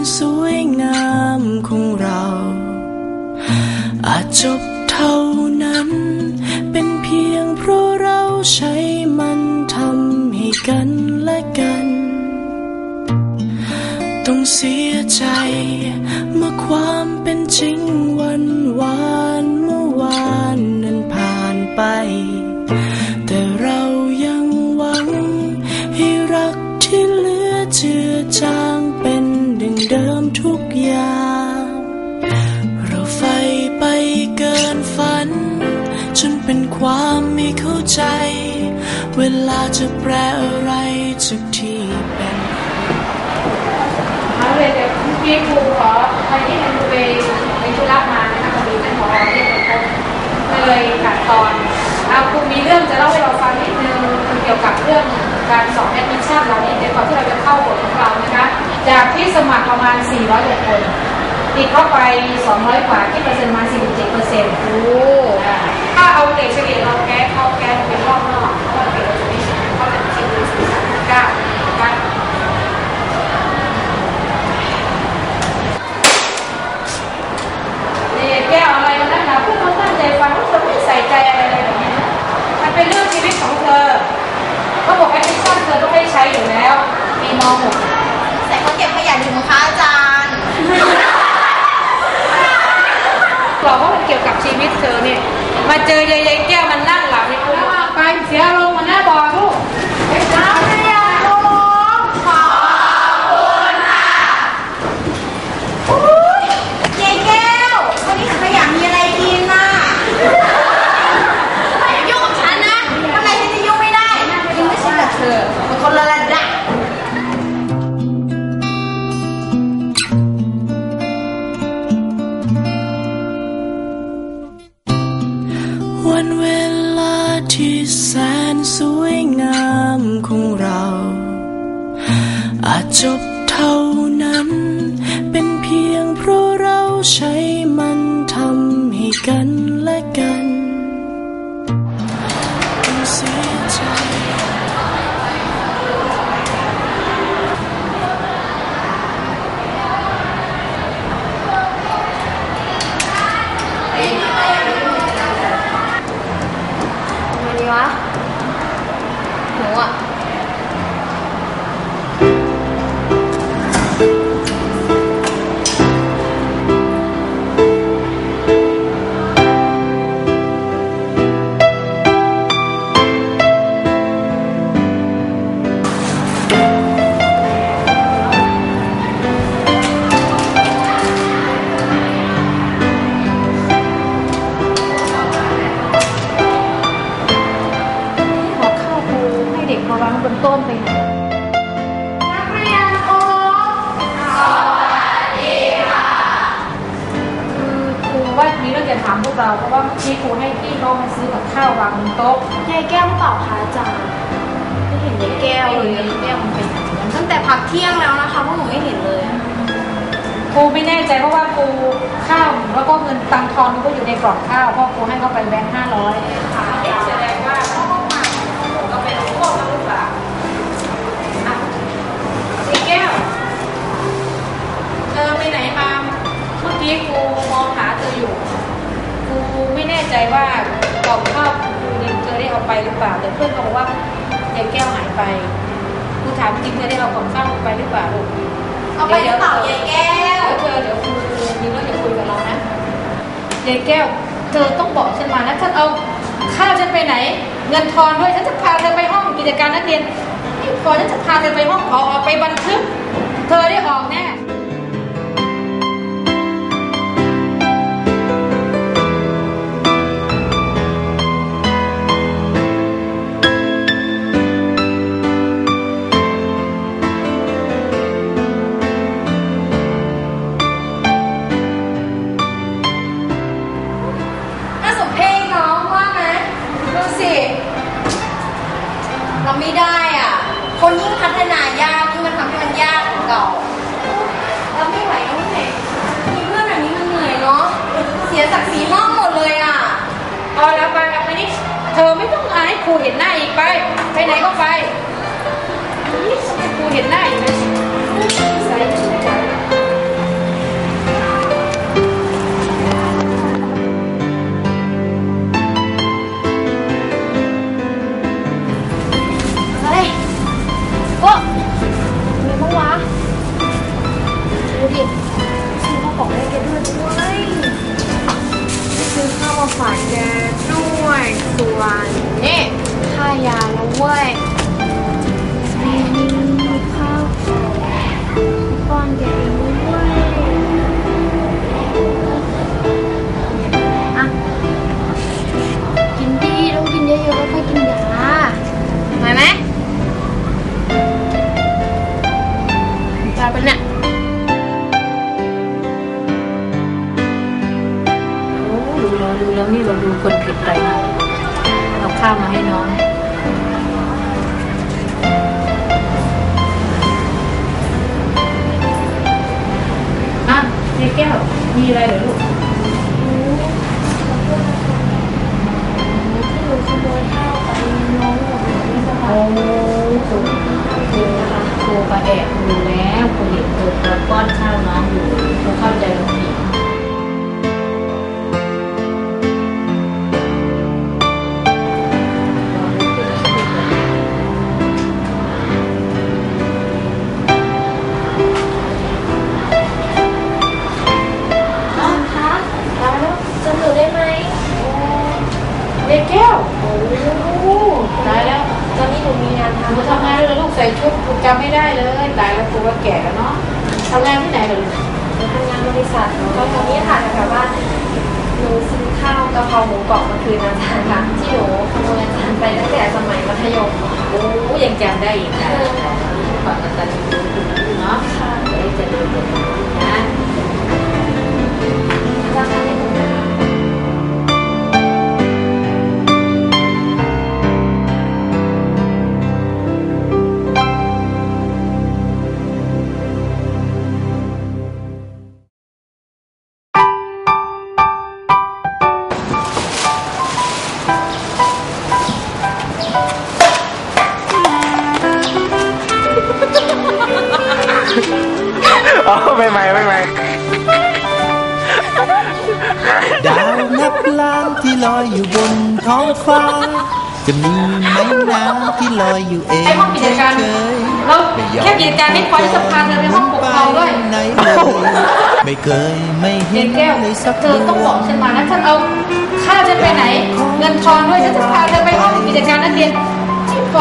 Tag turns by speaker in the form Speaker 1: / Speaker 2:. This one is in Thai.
Speaker 1: แสนสวยงามของเรา อาจจบเท่านั้น เป็นเพียงเพราะเราใช้มันทำให้กันและกัน ต้องเสียใจ เมื่อความเป็นจริงวันวาน จะแปลอะไรจากที่เป็น
Speaker 2: มาเลยเดี๋ยวพี่ครูขอไปที่นันไปไปธุระมานะคะพอดีท่านผอเรียกไปพบเลยตัดตอนเอาครูมีเรื่องจะเล่าให้เราฟังนิดนึงเกี่ยวกับเรื่องการสอบแอดมิชชั่นเราเนี่ยเดี๋ยวก่อนที่เราจะเข้าบทของเรานะคะ จากที่สมัครประมาณ 400กว่าคนติดเข้าไป 200 กว่าที่เปอร์เซ็นต์มา 47เปอร์เซ็นต์โอ้ถ้าเอาเกรดเฉลี่ยเราแก้เข้าแก้เป็นรอบนอกเพราะว่าเกรดเราจะไม่สูงเขาจะคิดเป็นสี่สามเก้านะคะ นี่แก้วอะไรวันนั้นนะพวกเราตั้งใจฟังแล้วเธอไม่ใส่ใจอะไรเลยแบบนี้มันเป็นเรื่องชีวิตของเธอเขาบอกแอปพลิเคชันเธอต้องได้ใช้อยู่แล้วปี ม .6
Speaker 3: ใส่เขาเก็บขยะอยู่มั้งคะอาจารย์
Speaker 2: บอกว่ามันเกี่ยวกับชีวิตเธอเนี่ย มาเจอยายแก้วมัน วัน
Speaker 3: เวลา
Speaker 1: ที่แสนสวยงามของเรา อาจจบเท่านั้น เป็นเพียงเพราะเราใช้มันทำให้กัน
Speaker 3: วะหนูอะ
Speaker 2: มาวางบนโต้นไปหน่อยนักเรียนโอ้คือครูว่ามีเรื่องจะถามพวกเราเพราะว่าเมื่อกี้ครูให้พี่เขามาซื้อกับข้าววางบนโต๊ะ
Speaker 3: ยายแก้วหรือเปล่าคะอาจารย์ไม่เห็นยายแก้วเลย
Speaker 2: แก้วมันเป็นอย่างนั้น
Speaker 3: ตั้งแต่พักเที่ยงแล้วนะคะพวกหนูไม่เห็นเลยอะ
Speaker 2: ครูไม่แน่ใจเพราะว่าครูข้าวแล้วก็เงินตังค์ทอนมันก็อยู่ในกล่องข้าวเพราะครูให้เขาไปแบงค์ห้าร้อยแส หรือเปล่า แต่เพื่อนเขาบอกว่ายายแก้วหายไปครูถามจริงเธอได้เอากล่องข้าวไปหรือเปล่าลูก
Speaker 3: เอาไปหรือเปล่ายายแก้ว
Speaker 2: เดี๋ยวเธอเดี๋ยวครูมีเรื่องจะคุยกับเรานะยายแก้ว เธอต้องบอกฉันมานะฉันเอาข้าวฉันไปไหน เงินทอนด้วยฉันจะพาเธอไปห้องกิจการนักเรียนไม่พอฉันจะพาเธอไปห้องพอไปบัน กูเห็นหน้าอีก
Speaker 3: ไป ไปไหนก็ไปกูเห็นหน้าอีกนะใส่ก็มีมั้งวะดูดิซื้ข้าวของให้แกด้วยด้ซื้อข้าวมาฝากแกด้วยส่วน นี่ค่ายานะเว้ยข้าวป้อนแกเอด้วยอะ
Speaker 2: กินดีต้องกินเยอะๆค่อยกินยาหมไหมตาเป็นเนี่ยดูแล้ดูแล้วนี่เราดูคนผิดไปนะาวมาให้น้อง อะเจ๊แก้ว มีอะไรเหรอลูก
Speaker 3: ที่หนูขโมยข้าวไปน้องบอกหนูไม่สบาย
Speaker 2: โอ้ครูครูครูก็แอบดูแล้วครูเห็นครูเปิดป้อนข้าวน้องอยู่ครูเข้าใจว่าผิด เด็กแก้ว โอ้ตายแล้ว
Speaker 3: ตอนนี้หนูมีงาน
Speaker 2: หนู
Speaker 3: ทำ
Speaker 2: ทำงานเลยลูกใส่ชุดครูจำไม่ได้เลย ตายแล้วครูก็แก่แล้วเนาะทำงานที่ไหนเหรอลูก
Speaker 3: หนูทำงานบริษัทก็ตอนนี้ค่ะแต่ว่าหนูซื้อข้าวกะเพราหมูกรอบมาคืนอาจารย์ค่ะที่หนูขโมยอาจารย์ไปตั้งแต่สมัยมัธยม
Speaker 2: โอ้ยังจำได้อีกนะขอตัดสินเนาะ
Speaker 3: ค่ะ
Speaker 2: เดี๋ยวจะดูนะ
Speaker 3: อาจารย์ทำให้หนู
Speaker 1: อ๋อไม่ไม่ไม่ไม่
Speaker 4: ดาวนับล้านที่ลอยอยู่บนท้องฟ้า จะมีไหมน้ำที่ลอยอยู่เอง
Speaker 2: ไอ้ห้องกิจการ
Speaker 4: เฉย
Speaker 2: เรา
Speaker 4: ๆไม่ยอม
Speaker 2: แค่กิจการไม่พอที่จะพาเธอไปห้องปกครองด้วย
Speaker 4: ไหนเลยไม่เคยไม่
Speaker 2: เด็
Speaker 4: เห็
Speaker 2: ก
Speaker 4: น
Speaker 2: แก้ว
Speaker 4: เลยสัก
Speaker 2: เธอต้องบอกฉันมานะฉันเอาข้าวฉันไปไหน เงินทองด้วยฉันจะพาเธอไปห้องกิจการนักเรียนที่พอ